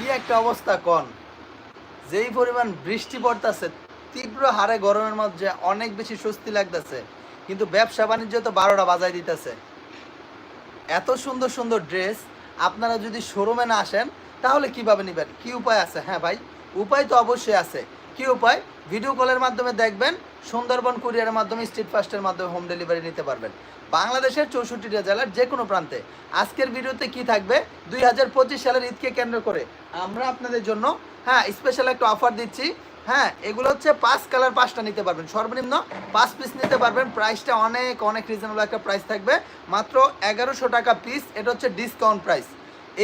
কি একটা অবস্থা কন? যেই পরিমাণ বৃষ্টি পড়তেছে, তীব্র হারে গরমের মধ্যে অনেক বেশি স্বস্তি লাগতেছে, কিন্তু ব্যবসা বাণিজ্য তো বারোটা বাজায় দিতেছে। এত সুন্দর সুন্দর ড্রেস, আপনারা যদি শোরুমে না আসেন, তাহলে কীভাবে নেবেন? কি উপায় আছে? হ্যাঁ ভাই, উপায় তো অবশ্যই আছে। কি উপায়? ভিডিও কলের মাধ্যমে দেখবেন, সুন্দরবন কুরিয়ারের মাধ্যমে স্ট্রিট ফাস্টের মাধ্যমে হোম ডেলিভারি নিতে পারবেন। বাংলাদেশের চৌষট্টিটা জেলার যে কোনো প্রান্তে। আজকের ভিডিওতে কি থাকবে? দুই হাজার পঁচিশ সালের ঈদকে কেন্দ্র করে। আমরা আপনাদের জন্য হ্যাঁ স্পেশাল একটা অফার দিচ্ছি। হ্যাঁ এগুলো হচ্ছে পাঁচ কালার পাঁচটা নিতে পারবেন। সর্বনিম্ন পাঁচ পিস নিতে পারবেন। প্রাইসটা অনেক অনেক রিজনেবল একটা প্রাইস থাকবে। মাত্র এগারোশো টাকা পিস এটা হচ্ছে ডিসকাউন্ট প্রাইস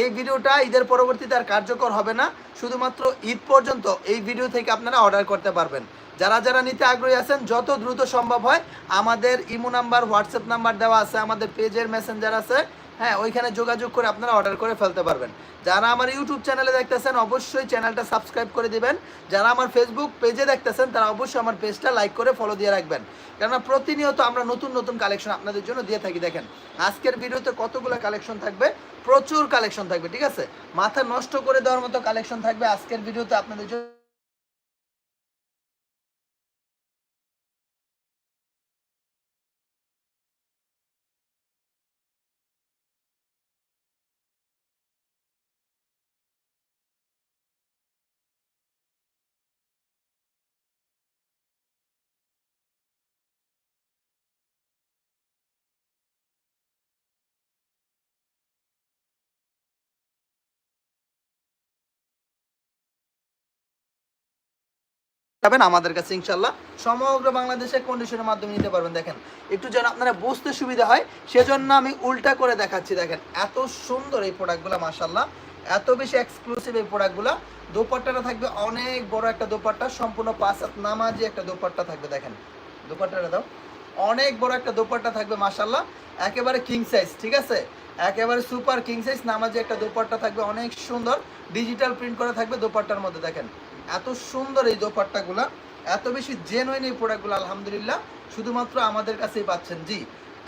এই ভিডিওটা ঈদের পরবর্তীতে আর কার্যকর হবে না। শুধুমাত্র ঈদ পর্যন্ত এই ভিডিও থেকে আপনারা অর্ডার করতে পারবেন। যারা যারা নিতে আগ্রহী আছেন, যত দ্রুত সম্ভব হয়, আমাদের ইমো নাম্বার, হোয়াটসঅ্যাপ নাম্বার দেওয়া আছে, আমাদের পেজের মেসেঞ্জার আছে। হ্যাঁ ওইখানে যোগাযোগ করে আপনারা অর্ডার করে ফেলতে পারবেন। যারা আমার ইউটিউব চ্যানেলে দেখতেছেন, অবশ্যই চ্যানেলটা সাবস্ক্রাইব করে দিবেন। যারা আমার ফেসবুক পেজে দেখতেছেন, তারা অবশ্যই আমার পেজটা লাইক করে ফলো দিয়ে রাখবেন। কেননা প্রতিনিয়ত আমরা নতুন নতুন কালেকশন আপনাদের জন্য দিয়ে থাকি, দেখেন। আজকের ভিডিওতে কতগুলো কালেকশন থাকবে? প্রচুর কালেকশন থাকবে, ঠিক আছে? মাথা নষ্ট করে দেওয়ার মতো কালেকশন থাকবে আজকের ভিডিওতে আপনাদের জন্য। যাবেন আমাদের কাছে ইনশাল্লাহ সমগ্র বাংলাদেশের কন্ডিশনের মাধ্যমে নিতে পারবেন। দেখেন, একটু যেন আপনারা বুঝতে সুবিধা হয়, সেজন্য আমি উল্টা করে দেখাচ্ছি, দেখেন, এত সুন্দর এই প্রোডাক্টগুলো মাসাল্লাহ এত বেশি এক্সক্লুসিভ এই প্রোডাক্টগুলো দোপাট্টাটা থাকবে অনেক বড় একটা দোপাট্টা, সম্পূর্ণ পাঁচ হাত নামাজি একটা দোপাট্টা থাকবে, দেখেন, দোপাট্টাটা দাও, অনেক বড় একটা দোপাট্টা থাকবে মাসাল্লাহ একেবারে কিং সাইজ ঠিক আছে, একেবারে সুপার কিং সাইজ নামাজি একটা দোপাট্টা থাকবে, অনেক সুন্দর ডিজিটাল প্রিন্ট করা থাকবে দোপাট্টার মধ্যে, দেখেন এত সুন্দর এই দোপাট্টাগুলা, এত বেশি জেনুইন এই প্রোডাক্টগুলো আলহামদুলিল্লাহ, শুধুমাত্র আমাদের কাছেই পাচ্ছেন। জি,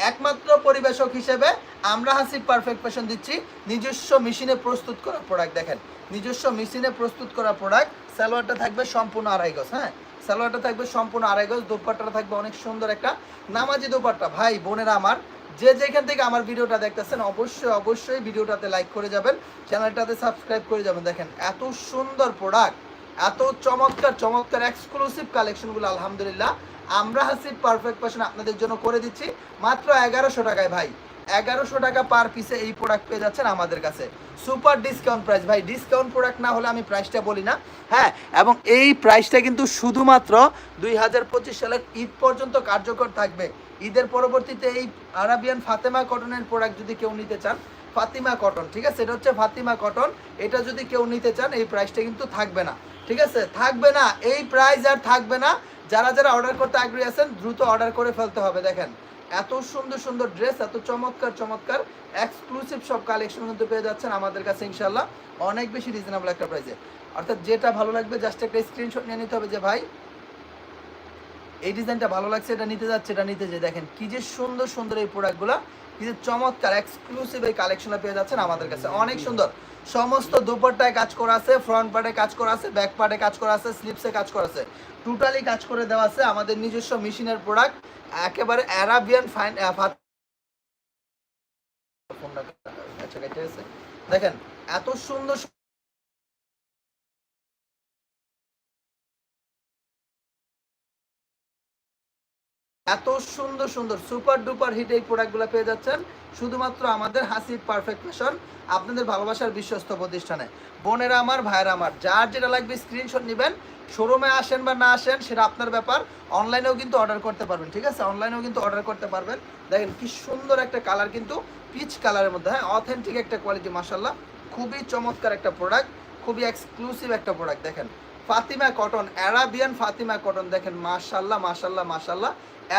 একমাত্র পরিবেশক হিসেবে আমরা হাসি পারফেক্ট ফ্যাশন দিচ্ছি, নিজস্ব মেশিনে প্রস্তুত করা প্রোডাক্ট দেখেন। নিজস্ব মেশিনে প্রস্তুত করা প্রোডাক্ট সালোয়ারটা থাকবে সম্পূর্ণ আড়াই গজ হ্যাঁ? সালোয়ারটা থাকবে সম্পূর্ণ আড়াই গজ, দোপাট্টাটা থাকবে অনেক সুন্দর একটা নামাজি দোপাট্টা। ভাই, বোনেরা আমার, যে যেখান থেকে আমার ভিডিওটা দেখতেছেন, অবশ্যই অবশ্যই ভিডিওটাতে লাইক করে যাবেন চ্যানেলটাতে সাবস্ক্রাইব করে যাবেন। দেখেন, এত সুন্দর প্রোডাক্ট এত চমৎকার চমৎকার এক্সক্লুসিভ কালেকশনগুলো আলহামদুলিল্লাহ। আমরা হাসিব পারফেক্ট ফ্যাশন আপনাদের জন্য করে দিচ্ছি। মাত্র এগারোশো টাকায় ভাই, এগারোশো টাকা পার পিসে এই প্রোডাক্ট পেয়ে যাচ্ছেন আমাদের কাছে। সুপার ডিসকাউন্ট প্রাইস ভাই ডিসকাউন্ট প্রোডাক্ট না হলে আমি প্রাইসটা বলি না। হ্যাঁ এবং এই প্রাইসটা কিন্তু শুধুমাত্র দুই হাজার পঁচিশ সালের ঈদ পর্যন্ত কার্যকর থাকবে। ঈদের পরবর্তীতে এই আরাবিয়ান ফাতেমা কটনের প্রোডাক্ট যদি কেউ নিতে চান ফাতিমা কটন, ঠিক আছে? এটা হচ্ছে ফাতিমা কটন। এটা যদি কেউ নিতে চান, এই প্রাইসটা কিন্তু থাকবে না, ঠিক আছে? থাকবে না, এই প্রাইস আর থাকবে না। যারা যারা অর্ডার করতে আগ্রহী আছেন, দ্রুত অর্ডার করে ফেলতে হবে, দেখেন। এত সুন্দর সুন্দর ড্রেস এত চমৎকার চমৎকার এক্সক্লুসিভ সব কালেকশন কিন্তু পেয়ে যাচ্ছেন আমাদের কাছে ইনশাল্লাহ অনেক বেশি রিজনেবল একটা প্রাইসে অর্থাৎ যেটা ভালো লাগবে জাস্ট একটা স্ক্রিনশট নিয়ে নিতে হবে যে, ভাই, এই ডিজাইনটা ভালো লাগছে, এটা নিতে যাচ্ছে, এটা নিতে যে দেখেন, কি যে সুন্দর সুন্দর এই প্রোডাক্টগুলো কি যে চমৎকার এক্সক্লুসিভ এই কালেকশনটা পেয়ে যাচ্ছেন আমাদের কাছে। অনেক সুন্দর। সমস্ত দুপাট্টায় কাজ করা আছে ফ্রন্ট পার্টে কাজ করা আছে ব্যাক পার্টে কাজ করা আছে স্লিপসে কাজ করা আছে। টোটালি কাজ করে দেওয়া আছে আমাদের নিজস্ব মেশিনের প্রোডাক্ট একেবারে অ্যারাবিয়ান ফাইন আচ্ছা দেখেন, এত সুন্দর এত সুন্দর সুন্দর, সুপার ডুপার হিট এই প্রোডাক্টগুলো পেয়ে যাচ্ছেন শুধুমাত্র আমাদের হাসিব পারফেক্ট ফ্যাশন আপনাদের ভালোবাসার বিশ্বস্ত প্রতিষ্ঠানে। বোনেরা আমার, ভাইয়েরা আমার, যার যেটা লাগবে স্ক্রিনশট নেবেন শোরুমে আসেন বা না আসেন, সেটা আপনার ব্যাপার। অনলাইনেও কিন্তু অর্ডার করতে পারবেন, ঠিক আছে? অনলাইনেও কিন্তু অর্ডার করতে পারবেন। দেখেন কি সুন্দর একটা কালার কিন্তু পিচ কালারের মধ্যে হ্যাঁ? অথেন্টিক একটা কোয়ালিটি মাসাল্লাহ খুবই চমৎকার একটা প্রোডাক্ট খুবই এক্সক্লুসিভ একটা প্রোডাক্ট দেখেন। Fatima cotton Arabian Fatima cotton দেখেন মাশাল্লাহ মাশাল্লাহ মাশাল্লাহ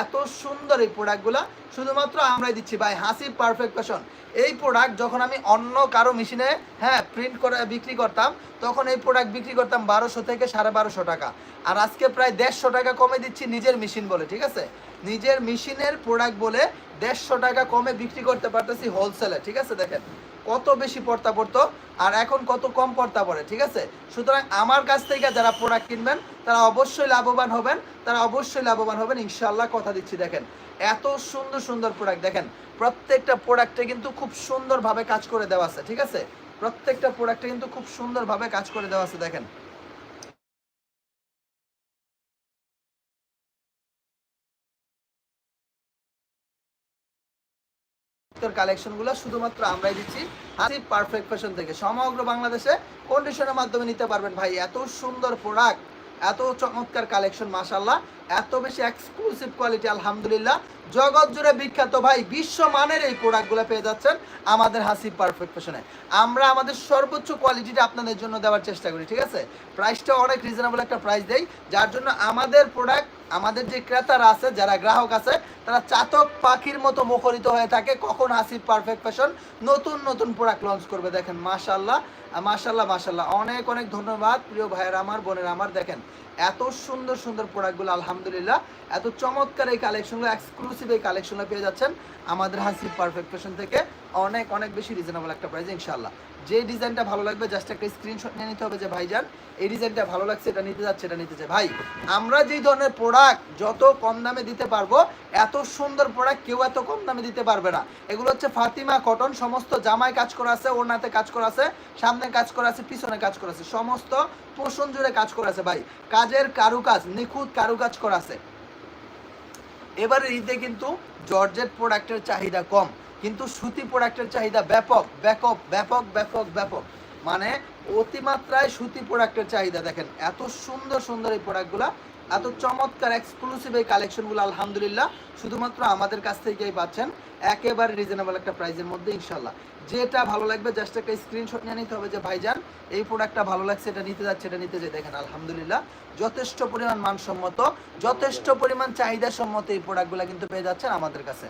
এত সুন্দর এই প্রোডাক্টগুলো শুধুমাত্র আমরাই দিচ্ছি ভাই হাসি পারফেক্ট ফ্যাশন এই প্রোডাক্ট যখন আমি অন্য কারও মেশিনে হ্যাঁ প্রিন্ট করে বিক্রি করতাম, তখন এই প্রোডাক্ট বিক্রি করতাম বারোশো থেকে সাড়ে বারোশো টাকা। আর আজকে প্রায় দেড়শো টাকা কমে দিচ্ছি নিজের মেশিন বলে, ঠিক আছে? নিজের মেশিনের প্রোডাক্ট বলে দেড়শো টাকা কমে বিক্রি করতে পারতেছি হোলসেলে ঠিক আছে দেখেন? কত বেশি পর্তা পড়তো, আর এখন কত কম পর্তা পড়ে, ঠিক আছে? সুতরাং আমার কাছ থেকে যারা প্রোডাক্ট কিনবেন, তারা অবশ্যই লাভবান হবেন, তারা অবশ্যই লাভবান হবেন ইনশাল্লাহ কথা দিচ্ছি, দেখেন। এত সুন্দর সুন্দর প্রোডাক্ট দেখেন, প্রত্যেকটা প্রোডাক্টে কিন্তু খুব সুন্দরভাবে কাজ করে দেওয়া আছে, ঠিক আছে? প্রত্যেকটা প্রোডাক্টে কিন্তু খুব সুন্দরভাবে কাজ করে দেওয়া আছে, দেখেন। কালেকশনগুলো শুধুমাত্র আমরাই দিচ্ছি। হাসিব পারফেক্ট ফ্যাশন থেকে। সমগ্র বাংলাদেশে কন্ডিশনের মাধ্যমে নিতে পারবেন ভাই। এত সুন্দর প্রোডাক্ট এত চমৎকার কালেকশন মাশাল্লাহ এত বেশি এক্সক্লুসিভ কোয়ালিটি আলহামদুলিল্লাহ। জগৎ জুড়ে বিখ্যাত ভাই, বিশ্ব মানের এই প্রোডাক্টগুলো পেয়ে যাচ্ছেন আমাদের হাসিব পারফেক্ট ফ্যাশনে আমরা আমাদের সর্বোচ্চ কোয়ালিটিটা আপনাদের জন্য দেওয়ার চেষ্টা করি, ঠিক আছে? প্রাইসটা অনেক রিজনেবল একটা প্রাইস দেই। যার জন্য আমাদের প্রোডাক্ট আমাদের যে ক্রেতারা আছে, যারা গ্রাহক আছে, তারা চাতক পাখির মতো মুখরিত হয়ে থাকে। কখন হাসিব পারফেক্ট ফ্যাশন নতুন নতুন প্রোডাক্ট লঞ্চ করবে দেখেন মাশাল্লাহ মাশাল্লাহ মাশাল্লাহ অনেক অনেক ধন্যবাদ প্রিয় ভাইয়ের আমার, বোনের আমার। দেখেন, এত সুন্দর সুন্দর প্রোডাক্টগুলো আলহামদুলিল্লাহ, এত চমৎকার এই কালেকশনগুলো এক্সক্লুসিভ এই কালেকশনগুলো পেয়ে যাচ্ছেন আমাদের হাসিব পারফেক্ট ফ্যাশন থেকে। অনেক অনেক বেশি রিজনেবল একটা প্রাইস ইনশাল্লাহ যে ডিজাইনটা ভালো লাগবে জাস্ট একটা স্ক্রিনশট নিয়ে নিতে হবে যে, ভাইজান, এই ডিজাইনটা ভালো লাগছে, এটা নিতে যাচ্ছে, এটা নিতে চাই ভাই, আমরা যেই ধরনের প্রোডাক্ট যত কম দামে দিতে পারব, এত সুন্দর প্রোডাক্ট কেউ এত কম দামে দিতে পারবে না। এগুলো হচ্ছে ফাতিমা কটন সমস্ত জামায় কাজ করা আছে, ওড়নাতে কাজ করা আছে, সামনে কাজ করা আছে, পিছনে কাজ করা আছে, সমস্ত পোষণ জুড়ে কাজ করা আছে ভাই। কাজের কারুকাজ, নিখুঁত কারুকাজ করা আছে। এবারে ঈদে কিন্তু জর্জেট প্রোডাক্টের চাহিদা কম। কিন্তু সুতি প্রোডাক্টের চাহিদা ব্যাপক ব্যাপক ব্যাপক ব্যাপক ব্যাপক। মানে অতিমাত্রায় সুতি প্রোডাক্টের চাহিদা, দেখেন, এত সুন্দর সুন্দর এই প্রোডাক্টগুলো, এত চমৎকার এক্সক্লুসিভ এই কালেকশনগুলো আলহামদুলিল্লাহ, শুধুমাত্র আমাদের কাছ থেকেই পাচ্ছেন, একেবারে রিজনেবল একটা প্রাইসের মধ্যে ইনশাল্লাহ যেটা ভালো লাগবে জাস্ট একটা স্ক্রিনশট নিয়ে নিতে হবে যে, ভাইজান, এই প্রোডাক্টটা ভালো লাগছে, এটা নিতে যাচ্ছে, এটা নিতে যাই। দেখেন, আলহামদুলিল্লাহ, যথেষ্ট পরিমাণ মানসম্মত, যথেষ্ট পরিমাণ চাহিদা সম্মত এই প্রোডাক্টগুলো কিন্তু পেয়ে যাচ্ছেন আমাদের কাছে।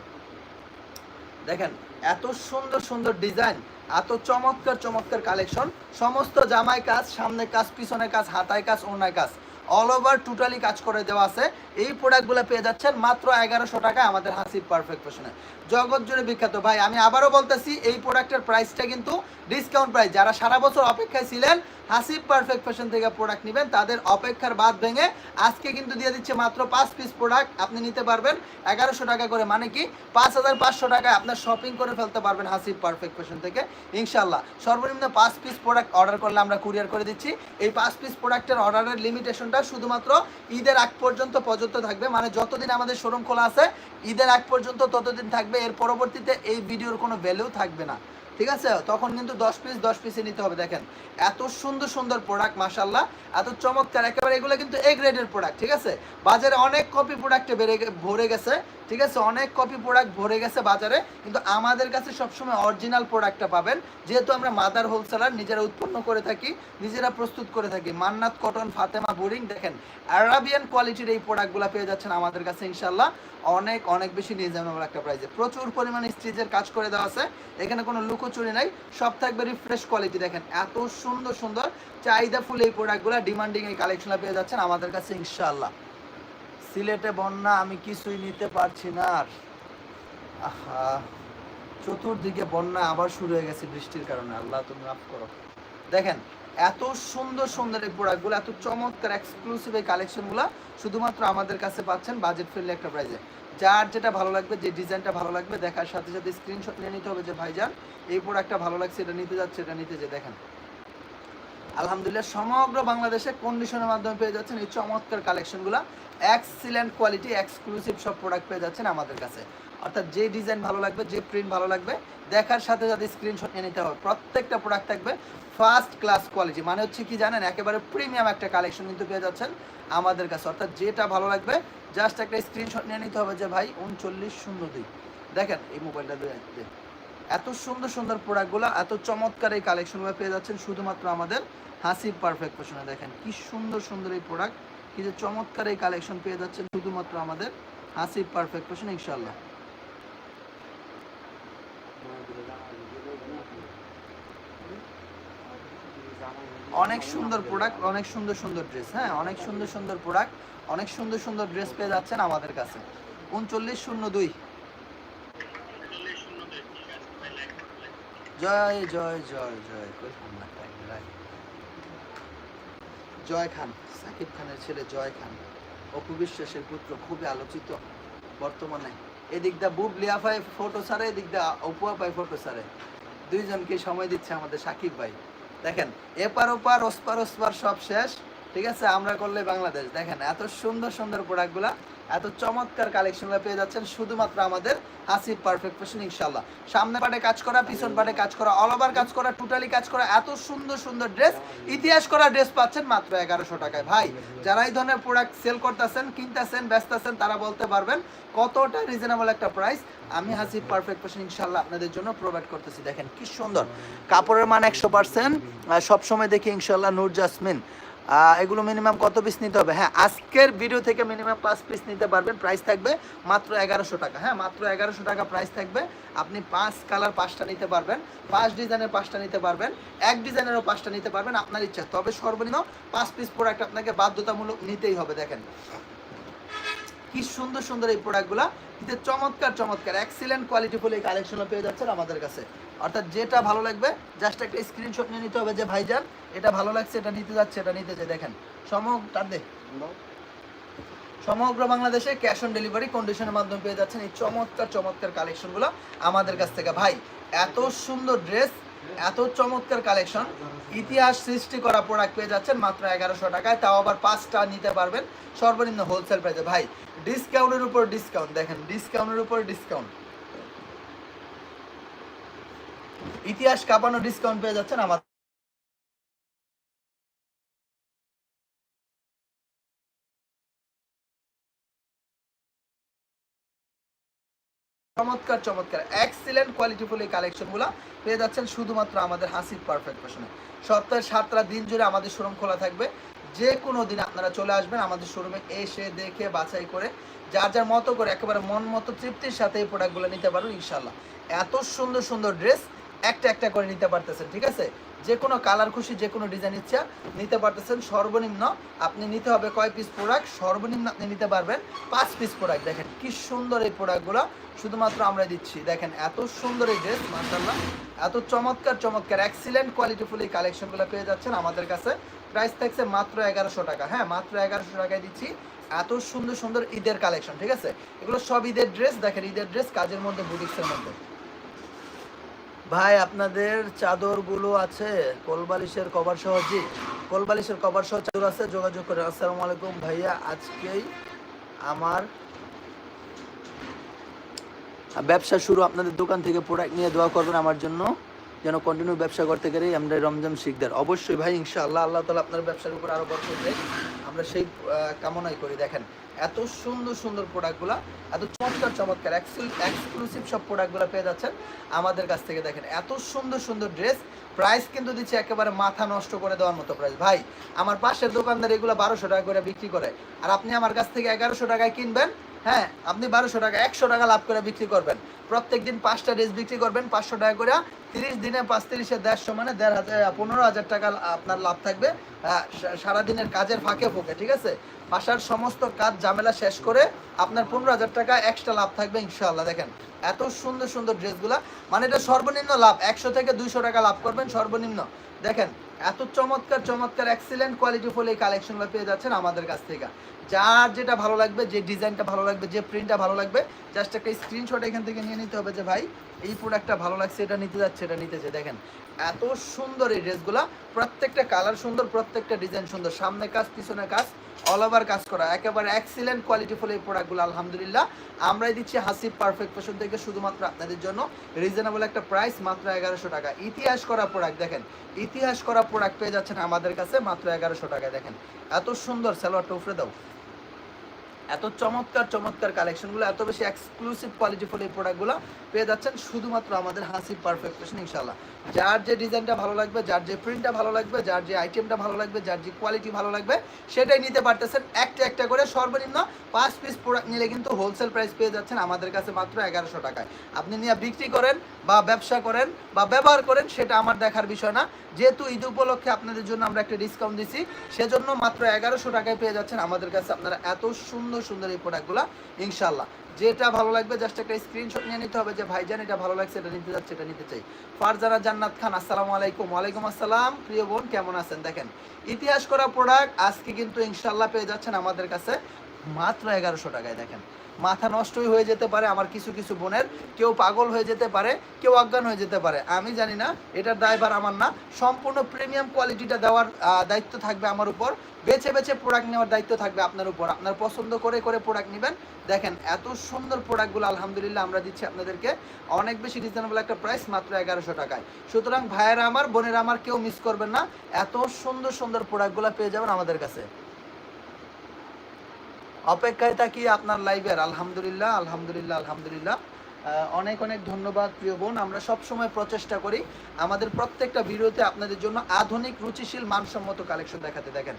দেখেন, এত সুন্দর সুন্দর ডিজাইন, এত চমৎকার চমৎকার কালেকশন, সমস্ত জামায় কাজ, সামনে কাজ, পিছনে কাজ, হাতায় কাজ ওনায় কাজ। অল ওভার টোটালি কাজ করে দেওয়া আছে। এই প্রোডাক্টগুলো পেয়ে যাচ্ছেন মাত্র এগারোশো টাকা আমাদের হাসিব পারফেক্ট ফ্যাশনে জগৎ জুড়ে বিখ্যাত। ভাই, আমি আবারও বলতেছি, এই প্রোডাক্টের প্রাইসটা কিন্তু ডিসকাউন্ট প্রাইস যারা সারা বছর অপেক্ষায় ছিলেন, হাসিব পারফেক্ট ফ্যাশন থেকে প্রোডাক্ট নেবেন, তাদের অপেক্ষার বাদ ভেঙে আজকে কিন্তু দিয়ে দিচ্ছে মাত্র পাঁচ পিস প্রোডাক্ট আপনি নিতে পারবেন এগারোশো টাকা করে মানে কি পাঁচ হাজার পাঁচশো টাকায় আপনার শপিং করে ফেলতে পারবেন হাসিব পারফেক্ট ফ্যাশন থেকে। ইনশাল্লাহ সর্বনিম্ন পাঁচ পিস প্রোডাক্ট অর্ডার করলে আমরা কুরিয়ার করে দিচ্ছি। এই পাঁচ পিস প্রোডাক্টের অর্ডারের লিমিটেশনটা শুধুমাত্র ঈদের আগ পর্যন্ত পর্যন্ত থাকবে। মানে যতদিন আমাদের শোরুম খোলা আছে, ঈদের আগ পর্যন্ত ততদিন থাকবে। এর পরবর্তীতে এই ভিডিওর কোনো ভ্যালু থাকবে না। ঠিক আছে? তখন কিন্তু দশ পিস দশ পিসে নিতে হবে, দেখেন। এত সুন্দর সুন্দর প্রোডাক্ট মাসাল্লাহ এত চমৎকার। একেবারে এগুলো কিন্তু এ গ্রেডের প্রোডাক্ট ঠিক আছে? বাজারে অনেক কপি প্রোডাক্টে বেড়ে ভরে গেছে। ঠিক আছে? অনেক কপি প্রোডাক্ট ভরে গেছে বাজারে, কিন্তু আমাদের কাছে সবসময় অরিজিনাল প্রোডাক্টটা পাবেন। যেহেতু আমরা মাদার হোলসেলার নিজেরা উৎপন্ন করে থাকি, নিজেরা প্রস্তুত করে থাকি। মান্নাত কটন ফাতেমা বোরিং দেখেন আরাবিয়ান কোয়ালিটির এই প্রোডাক্টগুলো পেয়ে যাচ্ছেন আমাদের কাছে ইনশাল্লাহ অনেক অনেক বেশি রিজনেবল একটা প্রাইসে প্রচুর পরিমাণে স্টিচের কাজ করে দেওয়া আছে। এখানে কোনো লুকোচুরি নাই। সব থাকবে রিফ্রেশ কোয়ালিটি দেখেন, এত সুন্দর সুন্দর চাহিদা ফুল এই প্রোডাক্টগুলো ডিমান্ডিং এই কালেকশনটা পেয়ে যাচ্ছেন আমাদের কাছে ইনশাল্লাহ সিলেটে বন্যা, আমি কিছুই নিতে পারছি না আর। চতুর্দিকে বন্যা আবার শুরু হয়ে গেছে বৃষ্টির কারণে। আল্লাহ, তুমি মাফ করো। দেখেন, এত সুন্দর সুন্দর এই প্রোডাক্টগুলো এত চমৎকার এক্সক্লুসিভ এই কালেকশনগুলো শুধুমাত্র আমাদের কাছে পাচ্ছেন বাজেট ফ্রেন্ডলি একটা প্রাইসে যার যেটা ভালো লাগবে, যে ডিজাইনটা ভালো লাগবে, দেখার সাথে সাথে স্ক্রিনশট নিয়ে নিতে হবে যে, ভাইজান, এই প্রোডাক্টটা ভালো লাগছে, এটা নিতে যাচ্ছে, এটা নিতে যে দেখেন আলহামদুলিল্লাহ, সমগ্র বাংলাদেশে কন্ডিশনের মাধ্যমে পেয়ে যাচ্ছেন এই চমৎকার কালেকশনগুলো এক্সিলেন্ট কোয়ালিটি এক্সক্লুসিভ সব প্রোডাক্ট পেয়ে যাচ্ছেন আমাদের কাছে। অর্থাৎ যে ডিজাইন ভালো লাগবে, যে প্রিন্ট ভালো লাগবে, দেখার সাথে সাথে স্ক্রিনশট নিয়ে নিতে হবে। প্রত্যেকটা প্রোডাক্ট থাকবে ফার্স্ট ক্লাস কোয়ালিটি মানে হচ্ছে কি জানেন, একেবারে প্রিমিয়াম একটা কালেকশন কিন্তু পেয়ে যাচ্ছেন আমাদের কাছে। অর্থাৎ যেটা ভালো লাগবে জাস্ট একটা স্ক্রিনশট নিয়ে নিতে হবে যে, ভাই, উনচল্লিশ শূন্য দুই। দেখেন এই মোবাইলটা দিয়ে। এত সুন্দর সুন্দর প্রোডাক্টগুলো, এত চমৎকার এই কালেকশনগুলো পেয়ে যাচ্ছেন শুধুমাত্র আমাদের হাসিব পারফেক্ট ফ্যাশনে দেখেন, কি সুন্দর সুন্দর এই প্রোডাক্ট, কি যে চমৎকার এই কালেকশন পেয়ে যাচ্ছেন শুধুমাত্র আমাদের হাসিব পারফেক্ট ফ্যাশন ইনশাল্লাহ অনেক সুন্দর প্রোডাক্ট, অনেক সুন্দর সুন্দর ড্রেস হ্যাঁ অনেক সুন্দর সুন্দর প্রোডাক্ট, অনেক সুন্দর সুন্দর ড্রেস পেয়ে যাচ্ছেন আমাদের কাছে। উনচল্লিশ শূন্য দুই। জয় জয় জয় জয়। জয় খান, সাকিব খানের ছেলে জয় খান। অপু বিশ্বাসের পুত্র খুবই আলোচিত বর্তমানে। এদিক দা ফটো সারে এদিক দা অপু ফটো সারে দুইজনকে সময় দিচ্ছে আমাদের সাকিব ভাই। দেখেন, এপার ওপার ওসপার ওসপার সব শেষ। ঠিক আছে, আমরা করলে বাংলাদেশ। দেখেন, এত সুন্দর সুন্দর প্রোডাক্টগুলা এত চমৎকার কালেকশনগুলো পেয়ে যাচ্ছেন শুধুমাত্র আমাদের হাসি পারফেক্ট ফ্যাশন ইনশাল্লাহ সামনে পাটে কাজ করা, পিছন পাটে কাজ করা অল ওভার কাজ করা টোটালি কাজ করা, এত সুন্দর সুন্দর ড্রেস ইতিহাস করা ড্রেস পাচ্ছেন মাত্র এগারোশো টাকায়। ভাই, যারা এই ধরনের প্রোডাক্ট সেল করতেছেন, কিনতেছেন ব্যস্তেছেন তারা বলতে পারবেন কতটা রিজনেবল একটা প্রাইস আমি হাসি পারফেক্ট ফ্যাশন ইনশাল্লাহ আপনাদের জন্য প্রোভাইড করতেছি। দেখেন কি সুন্দর। কাপড়ের মান একশো পার্সেন্ট সবসময় দেখি ইনশাল্লাহ নূর জাসমিন। এগুলো মিনিমাম কত পিস নিতে হবে? হ্যাঁ আজকের ভিডিও থেকে মিনিমাম পাঁচ পিস নিতে পারবেন। প্রাইস থাকবে মাত্র এগারোশো টাকা। হ্যাঁ মাত্র এগারোশো টাকা প্রাইস থাকবে। আপনি পাঁচ কালার পাঁচটা নিতে পারবেন। পাঁচ ডিজাইনের পাঁচটা নিতে পারবেন। এক ডিজাইনেরও পাঁচটা নিতে পারবেন, আপনার ইচ্ছা। তবে সর্বনিম্ন পাঁচ পিস প্রোডাক্ট আপনাকে বাধ্যতামূলক নিতেই হবে, দেখেন। কি সুন্দর সুন্দর এই প্রোডাক্টগুলো কিন্তু চমৎকার চমৎকার। এক্সিলেন্ট কোয়ালিটি ফুল এই কালেকশনও পেয়ে যাচ্ছেন আমাদের কাছে। অর্থাৎ যেটা ভালো লাগবে জাস্ট একটা স্ক্রিনশট নিয়ে নিতে হবে যে ভাইজান, এটা ভালো লাগছে, এটা নিতে যাচ্ছে, এটা নিতে চাই দেখেন। সমগ্র সমগ্র বাংলাদেশে ক্যাশ অন ডেলিভারি কন্ডিশনের মাধ্যমে পেয়ে যাচ্ছেন এই চমৎকার চমৎকার কালেকশনগুলো আমাদের কাছ থেকে। ভাই, এত সুন্দর ড্রেস এত চমৎকার কালেকশন ইতিহাস সৃষ্টি করা প্রোডাক্ট পেয়ে যাচ্ছেন মাত্র এগারোশো টাকায়। তাও আবার পাঁচটা নিতে পারবেন সর্বনিম্ন হোলসেল প্রাইসে ভাই ডিসকাউন্টের উপর ডিসকাউন্ট দেখেন ডিসকাউন্টের উপর ডিসকাউন্ট ইতিহাস কাঁপানো ডিসকাউন্ট পেয়ে যাচ্ছেন আমাদের চমৎকার চমৎকার এক্সিলেন্ট কোয়ালিটিফুল এই কালেকশনগুলো পেয়ে যাচ্ছেন শুধুমাত্র আমাদের হাসির পারফেক্ট ফ্যাশনে সপ্তাহে সাতটা দিন জুড়ে আমাদের শোরুম খোলা থাকবে। যে কোনো দিন আপনারা চলে আসবেন আমাদের শোরুমে এসে দেখে, বাছাই করে, যার যার মতো করে একেবারে মন মতো তৃপ্তির সাথে এই প্রোডাক্টগুলো নিতে পারবেন ইনশাল্লাহ এত সুন্দর সুন্দর ড্রেস একটা একটা করে নিতে পারতেছেন, ঠিক আছে? যে কোনো কালার খুশি যে কোনো ডিজাইন ইচ্ছা নিতে পারতেছেন। সর্বনিম্ন আপনি নিতে হবে কয় পিস প্রোডাক্ট সর্বনিম্ন আপনি নিতে পারবেন পাঁচ পিস প্রোডাক্ট দেখেন কি সুন্দর এই প্রোডাক্টগুলো শুধুমাত্র আমরা দিচ্ছি। দেখেন এত সুন্দর এই ড্রেস মার্শাল্লাহ এত চমৎকার চমৎকার এক্সিলেন্ট কোয়ালিটিফুল এই কালেকশনগুলো পেয়ে যাচ্ছেন আমাদের কাছে। প্রাইস থাকছে মাত্র এগারোশো টাকা। হ্যাঁ মাত্র এগারোশো টাকায় দিচ্ছি। এত সুন্দর সুন্দর ঈদের কালেকশন ঠিক আছে? এগুলো সব ঈদের ড্রেস দেখেন ঈদের ড্রেস কাজের মধ্যে বুটিক্সের মধ্যে। ভাই, আপনাদের চাদরগুলো আছে, কোলবালিশের কভার সহ, জি, কোলবালিশের কভার সহ চাদর আছে, যোগাযোগ করে আসসালামু আলাইকুম ভাইয়া, আজকেই আমার ব্যবসা শুরু। আপনাদের দোকান থেকে প্রোডাক্ট নিয়ে দোয়া করবেন আমার জন্য। যেন কন্টিনিউ ব্যবসা করতে গেলে আমরা রমজান শিখদের। অবশ্যই ভাই, ইনশাআল্লাহ আল্লাহ তালা আপনার ব্যবসার উপর আরও বরকত দেয়। আমরা সেই কামনাই করি। দেখেন, এত সুন্দর সুন্দর প্রোডাক্টগুলো, এত চমৎকার চমৎকার এক্সক্লুসিভ সব প্রোডাক্টগুলো পেয়ে যাচ্ছেন আমাদের কাছ থেকে। দেখেন, এত সুন্দর সুন্দর ড্রেস প্রাইস কিন্তু দিচ্ছে একেবারে মাথা নষ্ট করে দেওয়ার মতো প্রাইস ভাই, আমার পাশের দোকানদার এগুলো বারোশো টাকা করে বিক্রি করে। আর আপনি আমার কাছ থেকে এগারোশো টাকায় কিনবেন হ্যাঁ আপনি বারোশো টাকা, একশো টাকা লাভ করে বিক্রি করবেন। প্রত্যেক দিন পাঁচটা ড্রেস বিক্রি করবেন, পাঁচশো টাকা করে তিরিশ দিনে পাঁচ তিরিশে দেড়শো মানে দেড় হাজার পনেরো হাজার টাকা আপনার লাভ থাকবে সারাদিনের কাজের ফাঁকে ফোকে, ঠিক আছে? বাসার সমস্ত কাজ ঝামেলা শেষ করে আপনার পনেরো হাজার টাকা এক্সট্রা লাভ থাকবে ইনশাআল্লাহ, দেখেন। এত সুন্দর সুন্দর ড্রেসগুলা মানে এটা সর্বনিম্ন লাভ, একশো থেকে দুইশো টাকা লাভ করবেন সর্বনিম্ন। দেখেন, এত চমৎকার চমৎকার এক্সিলেন্ট কোয়ালিটি ফুল এই কালেকশনগুলো পেয়ে যাচ্ছেন আমাদের কাছ থেকে। যার যেটা ভালো লাগবে, যে ডিজাইনটা ভালো লাগবে, যে প্রিন্টটা ভালো লাগবে জাস্ট একটা স্ক্রিনশট এখান থেকে নিয়ে নিতে হবে যে, ভাই, এই প্রোডাক্টটা ভালো লাগছে, এটা নিতে যাচ্ছে, এটা নিতে চাই দেখেন, এত সুন্দর এই ড্রেসগুলা, প্রত্যেকটা কালার সুন্দর, প্রত্যেকটা ডিজাইন সুন্দর। সামনে কাজ, পিছনে কাজ অল ওভার কাজ করা। একেবারে এক্সিলেন্ট কোয়ালিটি ফুল এই প্রোডাক্টগুলো আলহামদুলিল্লাহ। আমরাই দিচ্ছি হাসিব পারফেক্ট ফ্যাশন থেকে শুধুমাত্র আপনাদের জন্য রিজনেবল একটা প্রাইস মাত্র এগারোশো টাকা। ইতিহাস করা প্রোডাক্ট দেখেন, ইতিহাস করা প্রোডাক্ট পেয়ে যাচ্ছেন আমাদের কাছে মাত্র এগারোশো টাকায়। দেখেন, এত সুন্দর, সালোয়ারটা উফরে দাও। এত চমৎকার চমৎকার কালেকশনগুলো এত বেশি এক্সক্লুসিভ কোয়ালিটি ফুল এই প্রোডাক্টগুলো পেয়ে যাচ্ছেন শুধুমাত্র আমাদের হাসি পারফেক্ট ফ্যাশন ইনশাল্লাহ যার যে ডিজাইনটা ভালো লাগবে, যার যে প্রিন্টটা ভালো লাগবে, যার যে আইটেমটা ভালো লাগবে, যার যে কোয়ালিটি ভালো লাগবে, সেটাই নিতে পারতেছেন একটা একটা করে সর্বনিম্ন পাঁচ পিস প্রোডাক্ট নিলে কিন্তু হোলসেল প্রাইস পেয়ে যাচ্ছেন আমাদের কাছে মাত্র এগারোশো টাকায়। আপনি নিয়ে বিক্রি করেন বা ব্যবসা করেন বা ব্যবহার করেন, সেটা আমার দেখার বিষয় না। যেহেতু ঈদ উপলক্ষে আপনাদের জন্য আমরা একটা ডিসকাউন্ট দিচ্ছি সেজন্য মাত্র এগারোশো টাকায় পেয়ে যাচ্ছেন আমাদের কাছে আপনারা এত সুন্দর সুন্দর এই প্রোডাক্টগুলো ইনশাল্লাহ যেটা ভালো লাগবে জাস্ট একটা স্ক্রিনশট নিয়ে নিতে হবে যে, ভাইজান, এটা ভালো লাগছে, এটা নিতে যাচ্ছে, এটা নিতে চাই। ফারজানা জান্নাত খান, আসসালামু আলাইকুম। ওয়ালাইকুম আসসালাম। প্রিয় বোন, কেমন আছেন? দেখেন, ইতিহাস করা প্রোডাক্ট আজকে কিন্তু ইনশাল্লাহ পেয়ে যাচ্ছেন আমাদের কাছে মাত্র এগারোশো টাকায়, দেখেন। মাথা নষ্টই হয়ে যেতে পারে, আমার কিছু কিছু বোনের। কেউ পাগল হয়ে যেতে পারে, কেউ অজ্ঞান হয়ে যেতে পারে। আমি জানি না, এটার দায়ভার আমার না। সম্পূর্ণ প্রিমিয়াম কোয়ালিটিটা দেওয়ার দায়িত্ব থাকবে আমার উপর। বেছে বেছে প্রোডাক্ট নেওয়ার দায়িত্ব থাকবে আপনার উপর। আপনার পছন্দ করে করে প্রোডাক্ট নেবেন। দেখেন, এত সুন্দর প্রোডাক্টগুলো আলহামদুলিল্লাহ আমরা দিচ্ছি আপনাদেরকে। অনেক বেশি রিজনেবল একটা প্রাইস মাত্র এগারোশো টাকায়। সুতরাং ভাইয়েরা আমার, বোনেরা আমার, কেউ মিস করবেন না। এত সুন্দর সুন্দর প্রোডাক্টগুলো পেয়ে যাবেন আমাদের কাছে। অপেক্ষায় থাকি আপনার লাইভের আলহামদুলিল্লাহ আলহামদুলিল্লাহ আলহামদুলিল্লাহ। অনেক অনেক ধন্যবাদ, প্রিয় বোন। আমরা সব সময় প্রচেষ্টা করি আমাদের প্রত্যেকটা ভিডিওতে আপনাদের জন্য আধুনিক, রুচিশীল, মানসম্মত কালেকশন দেখাতে। দেখেন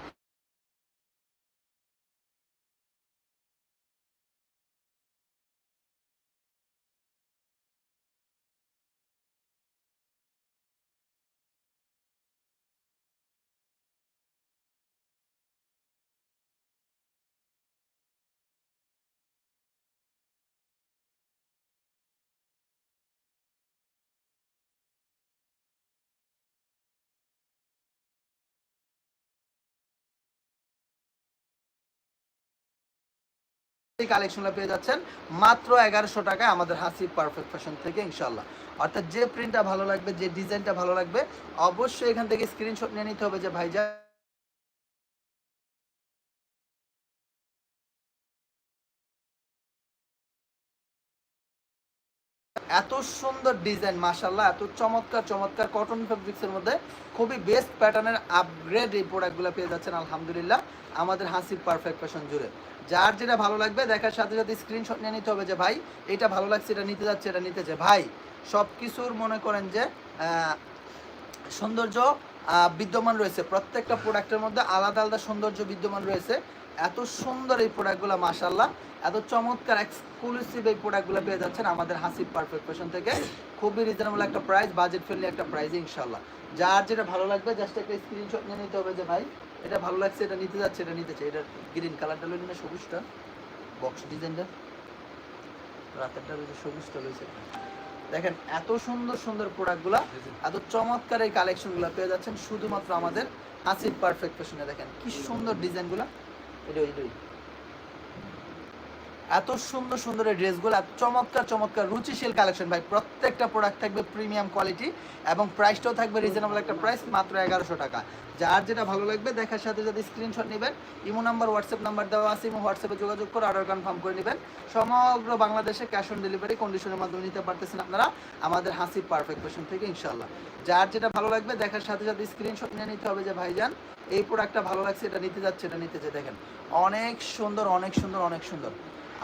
এই কালেকশনটা পেয়ে যাচ্ছেন মাত্র এগারোশো টাকায় আমাদের হাসি পারফেক্ট ফ্যাশন থেকে ইনশাল্লাহ অর্থাৎ যে প্রিন্টটা ভালো লাগবে, যে ডিজাইনটা ভালো লাগবে, অবশ্যই এখান থেকে স্ক্রিনশট নিয়ে নিতে হবে যে ভাইজা এত সুন্দর ডিজাইন মাশাল্লাহ এত চমৎকার চমৎকার কটন ফেব্রিক্সের মধ্যে খুবই বেস্ট প্যাটার্নের আপগ্রেড এই প্রোডাক্টগুলো পেয়ে যাচ্ছেন, আলহামদুলিল্লাহ, আমাদের হাসির পারফেক্ট ফ্যাশন জুড়ে। যার যেটা ভালো লাগবে, দেখার সাথে সাথে স্ক্রিনশট নিয়ে নিতে হবে যে, ভাই, এটা ভালো লাগছে, এটা নিতে যাচ্ছে, এটা নিতে চাই ভাই সব কিছুর মনে করেন যে সৌন্দর্য বিদ্যমান রয়েছে। প্রত্যেকটা প্রোডাক্টের মধ্যে আলাদা আলাদা সৌন্দর্য বিদ্যমান রয়েছে। এত সুন্দর এই প্রোডাক্টগুলো মাশাল্লাহ এত চমৎকার এক্সক্লুসিভ এই প্রোডাক্টগুলো পেয়ে যাচ্ছেন আমাদের হাসিব পারফেক্ট ফ্যাশন থেকে। খুবই রিজনেবল একটা প্রাইস বাজেট ফ্রেন্ডলি একটা প্রাইস ইনশাল্লাহ যার যেটা ভালো লাগবে জাস্ট একটা স্ক্রিনশট নিয়ে নিতে হবে যে, ভাই, এটা ভালো লাগছে, এটা নিতে যাচ্ছে, এটা নিতে চাই। এটা গ্রিন কালারটা লইলি না, সবুজটা। বক্স ডিজাইনটা রাতেরটা রয়েছে সবুজটা রয়েছে দেখেন, এত সুন্দর সুন্দর প্রোডাক্টগুলো এত চমৎকার এই কালেকশনগুলো পেয়ে যাচ্ছেন শুধুমাত্র আমাদের আসিফ পারফেক্ট ফ্যাশনে দেখেন, কি সুন্দর ডিজাইনগুলো এটা এটাই এত সুন্দর সুন্দর এই ড্রেসগুলো এত চমৎকার চমৎকার রুচিশীল কালেকশন ভাই। প্রত্যেকটা প্রোডাক্ট থাকবে প্রিমিয়াম কোয়ালিটি এবং প্রাইসটাও থাকবে রিজনেবল একটা প্রাইস মাত্র এগারোশো টাকা। যার যেটা ভালো লাগবে, দেখার সাথে সাথে স্ক্রিনশট নেবেন। ইমো নাম্বার হোয়াটসঅ্যাপ নাম্বার দেওয়া আছে। ইমো হোয়াটসঅ্যাপে যোগাযোগ করে অর্ডার কনফার্ম করে নেবেন। সমগ্র বাংলাদেশে ক্যাশ অন ডেলিভারি কন্ডিশনের মাধ্যমে নিতে পারতেছেন আপনারা। আমাদের হাসি পারফেক্ট পেশন থেকে ইনশাল্লাহ যার যেটা ভালো লাগবে, দেখার সাথে সাথে স্ক্রিনশট নিয়ে নিতে হবে যে ভাইজান, এই প্রোডাক্টটা ভালো লাগছে, এটা নিতে যাচ্ছে, এটা নিতে চাই দেখেন। অনেক সুন্দর অনেক সুন্দর অনেক সুন্দর।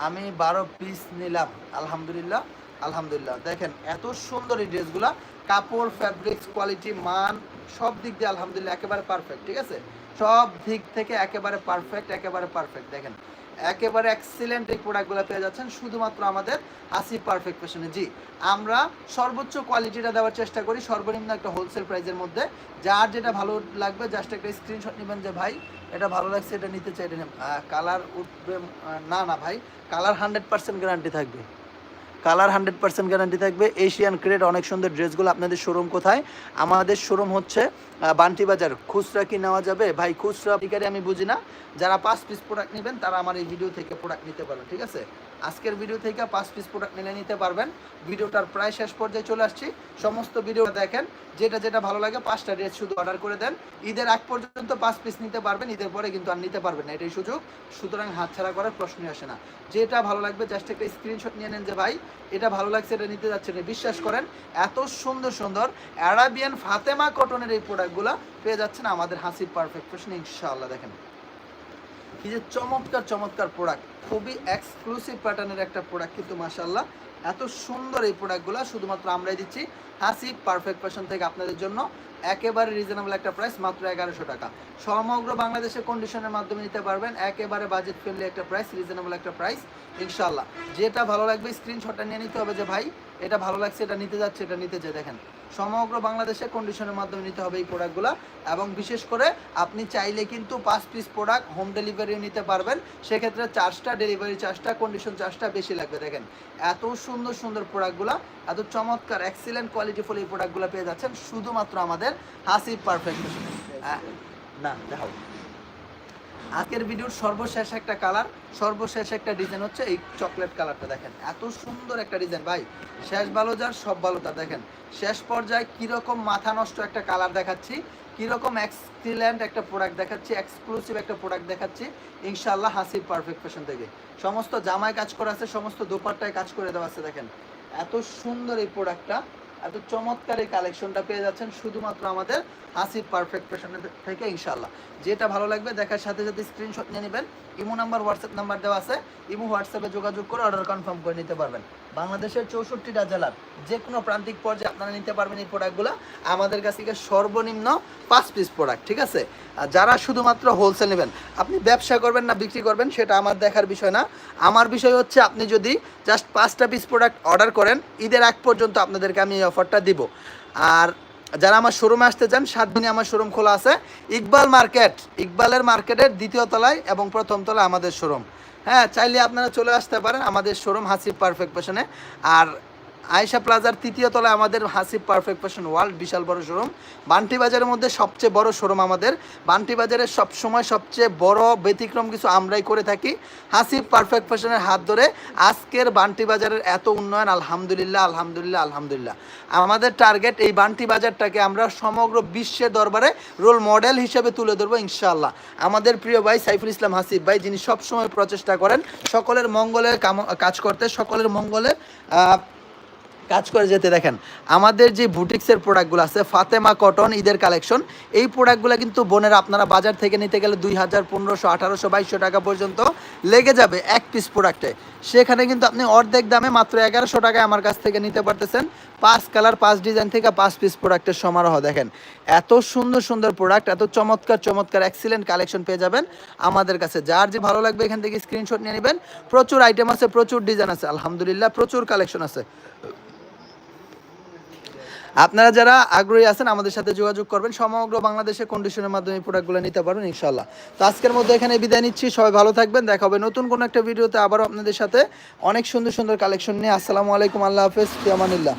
আমি বারো পিস নিলাম, আলহামদুলিল্লাহ আলহামদুলিল্লাহ। দেখেন, এত সুন্দর এই ড্রেসগুলা, কাপড় ফ্যাব্রিক্স কোয়ালিটি মান, সব দিক দিয়ে আলহামদুলিল্লাহ একেবারে পারফেক্ট ঠিক আছে? সব দিক থেকে একেবারে পারফেক্ট একেবারে পারফেক্ট দেখেন। একেবারে এক্সিলেন্ট এই প্রোডাক্টগুলো পেয়ে যাচ্ছেন, শুধুমাত্র আমাদের আসিফ পারফেক্ট ফ্যাশনে জি, আমরা সর্বোচ্চ কোয়ালিটিটা দেওয়ার চেষ্টা করি, সর্বনিম্ন একটা হোলসেল প্রাইসের মধ্যে। যার যেটা ভালো লাগবে জাস্ট একটা স্ক্রিনশট নেবেন যে, ভাই, এটা ভালো লাগছে, এটা নিতে চাই, এটা কালার উঠবে না না, ভাই কালার হান্ড্রেড পার্সেন্ট গ্যারান্টি থাকবে। কালার হান্ড্রেড পার্সেন্ট গ্যারান্টি থাকবে। এশিয়ান ক্রেড অনেক সুন্দর ড্রেসগুলো আপনাদের শোরুম কোথায়? আমাদের শোরুম হচ্ছে বান্টি বাজার খুচরা কি নেওয়া যাবে? ভাই, খুচরা আমি বুঝি না। যারা পাঁচ পিস প্রোডাক্ট নেবেন, তারা আমার এই ভিডিও থেকে প্রোডাক্ট নিতে পারেন ঠিক আছে? আজকের ভিডিও থেকে পাঁচ পিস প্রোডাক্ট নিলে নিতে পারবেন। ভিডিওটার প্রায় শেষ পর্যায়ে চলে আসছি। সমস্ত ভিডিও দেখেন। যেটা যেটা ভালো লাগে পাঁচটা ড্রেস শুধু অর্ডার করে দেন। ঈদের আগ পর্যন্ত পাঁচ পিস নিতে পারবেন। ঈদের পরে কিন্তু আর নিতে পারবেন না। এটাই সুযোগ। সুতরাং হাতছাড়া করার প্রশ্নই আসে না। যেটা ভালো লাগবে জাস্ট একটা স্ক্রিনশট নিয়ে নেন যে, ভাই, এটা ভালো লাগছে, এটা নিতে যাচ্ছে না। বিশ্বাস করেন, এত সুন্দর সুন্দর অ্যারাবিয়ান ফাতেমা কটনের এই প্রোডাক্টগুলো পেয়ে যাচ্ছেন আমাদের হাসির পারফেক্ট ফ্যাশনে ইনশাআল্লাহ দেখেন। কি যে চমৎকার চমৎকার প্রোডাক্ট খুবই এক্সক্লুসিভ প্যাটার্নের একটা প্রোডাক্ট কিন্তু মাসাল্লাহ এত সুন্দর এই প্রোডাক্টগুলো শুধুমাত্র আমরাই দিচ্ছি। হাসি পারফেক্ট ফ্যাশন থেকে আপনাদের জন্য একেবারে রিজনেবল একটা প্রাইস মাত্র এগারোশো টাকা। সমগ্র বাংলাদেশের কন্ডিশনের মাধ্যমে নিতে পারবেন, একেবারে বাজেট ফ্রেন্ডলি একটা প্রাইস রিজনেবল একটা প্রাইস ইনশাল্লাহ যেটা ভালো লাগবে স্ক্রিনশটটা নিয়ে নিতে হবে যে, ভাই, এটা ভালো লাগছে, এটা নিতে যাচ্ছে, এটা নিতে চাই দেখেন। সমগ্র বাংলাদেশে কন্ডিশনের মাধ্যমে নিতে হবে এই প্রোডাক্টগুলো এবং বিশেষ করে আপনি চাইলে কিন্তু পাঁচ পিস প্রোডাক্ট হোম ডেলিভারিও নিতে পারবেন। সেক্ষেত্রে চার্জটা ডেলিভারি চার্জটা কন্ডিশন চার্জটা বেশি লাগবে, দেখেন। এত সুন্দর সুন্দর প্রোডাক্টগুলো এত চমৎকার এক্সিলেন্ট কোয়ালিটিফুল এই প্রোডাক্টগুলো পেয়ে যাচ্ছেন। শুধুমাত্র আমাদের হাসি পারফেক্ট না দেখাও আজকের ভিডিওর সর্বশেষ একটা কালার সর্বশেষ একটা ডিজাইন হচ্ছে এই চকলেট কালারটা দেখেন। এত সুন্দর একটা ডিজাইন ভাই। শেষ ভালো যার, সব ভালো তার। দেখেন, শেষ পর্যায়ে কীরকম মাথা নষ্ট একটা কালার দেখাচ্ছি, কীরকম এক্সিলেন্ট একটা প্রোডাক্ট দেখাচ্ছি এক্সক্লুসিভ একটা প্রোডাক্ট দেখাচ্ছি ইনশাল্লাহ হাসির পারফেক্ট ফ্যাশন থেকে। সমস্ত জামায় কাজ করা আছে, সমস্ত দোপাট্টায় কাজ করে দেওয়া আছে, দেখেন। এত সুন্দর এই প্রোডাক্টটা এত চমৎকার এই কালেকশনটা পেয়ে যাচ্ছেন শুধুমাত্র আমাদের হাসির পারফেক্ট ফ্যাশনের থেকে ইনশাল্লাহ যেটা ভালো লাগবে, দেখার সাথে সাথে স্ক্রিনশট নিয়ে নেবেন। ইমো নাম্বার হোয়াটসঅ্যাপ নাম্বার দেওয়া আছে। ইমো হোয়াটসঅ্যাপে যোগাযোগ করে অর্ডার কনফার্ম করে নিতে পারবেন। বাংলাদেশের চৌষট্টিটা জেলার যে কোনো প্রান্তিক পর্যায়ে আপনারা নিতে পারবেন এই প্রোডাক্টগুলো আমাদের কাছ থেকে সর্বনিম্ন পাঁচ পিস প্রোডাক্ট ঠিক আছে? যারা শুধুমাত্র হোলসেল নেবেন, আপনি ব্যবসা করবেন না বিক্রি করবেন, সেটা আমার দেখার বিষয় না। আমার বিষয় হচ্ছে আপনি যদি জাস্ট পাঁচটা পিস প্রোডাক্ট অর্ডার করেন, ঈদের এক পর্যন্ত আপনাদেরকে আমি এই অফারটা দিব। আর যারা আমার শোরুমে আসতে চান, সাত দিনে আমার শোরুম খোলা আছে। ইকবাল মার্কেট, ইকবালের মার্কেটের দ্বিতীয় তলায় এবং প্রথম তলায় আমাদের শোরুম হ্যাঁ চাইলে আপনারা চলে আসতে পারেন আমাদের শোরুম হাসিব পারফেক্ট পেশনে আর আয়েশা প্লাজার তৃতীয় তলায় আমাদের হাসিব পারফেক্ট ফ্যাশন ওয়ার্ল্ড, বিশাল বড় শোরুম বান্টি বাজারের মধ্যে সবচেয়ে বড় শোরুম আমাদের। বান্টি বাজারের সবসময় সবচেয়ে বড় ব্যতিক্রম কিছু আমরাই করে থাকি। হাসিব পারফেক্ট ফ্যাশনের হাত ধরে আজকের বান্টি বাজারের এত উন্নয়ন, আলহামদুলিল্লাহ আলহামদুলিল্লাহ আলহামদুলিল্লাহ। আমাদের টার্গেট এই বান্টি বাজারটাকে আমরা সমগ্র বিশ্বের দরবারে রোল মডেল হিসেবে তুলে ধরবো, ইনশাআল্লাহ। আমাদের প্রিয় ভাই সাইফুল ইসলাম হাসিব ভাই, যিনি সবসময় প্রচেষ্টা করেন সকলের মঙ্গলের কাজ করতে, সকলের মঙ্গলের কাজ করে যেতে দেখেন। আমাদের যে বুটিক্সের প্রোডাক্টগুলো আছে, ফাতেমা কটন, ঈদের কালেকশন, এই প্রোডাক্টগুলো কিন্তু বোনের আপনারা বাজার থেকে নিতে গেলে দুই হাজার, পনেরোশো, আঠারোশো, বাইশশো টাকা পর্যন্ত লেগে যাবে এক পিস প্রোডাক্টে সেখানে কিন্তু আপনি অর্ধেক দামে মাত্র এগারোশো টাকায় আমার কাছ থেকে নিতে পারতেছেন। পাঁচ কালার, পাঁচ ডিজাইন থেকে পাঁচ পিস প্রোডাক্টের সমারোহ দেখেন। এত সুন্দর সুন্দর প্রোডাক্ট এত চমৎকার চমৎকার এক্সিলেন্ট কালেকশন পেয়ে যাবেন আমাদের কাছে। যার যে ভালো লাগবে এখান থেকে স্ক্রিনশট নিয়ে নেবেন। প্রচুর আইটেম আছে, প্রচুর ডিজাইন আছে, আলহামদুলিল্লাহ, প্রচুর কালেকশন আছে। আপনারা যারা আগ্রহী আছেন আমাদের সাথে যোগাযোগ করবেন। সমগ্র বাংলাদেশে কন্ডিশনের মাধ্যমে প্রোডাক্টগুলো নিতে পারবেন ইনশাল্লাহ তো আজকের মধ্যে এখানে বিদায় নিচ্ছি। সবাই ভালো থাকবেন। দেখা হবে নতুন কোনো একটা ভিডিওতে আবারও আপনাদের সাথে। অনেক সুন্দর সুন্দর কালেকশন নিয়ে। আসসালামু আলাইকুম। আল্লাহ হাফেজ। ফিয়ামানিল্লাহ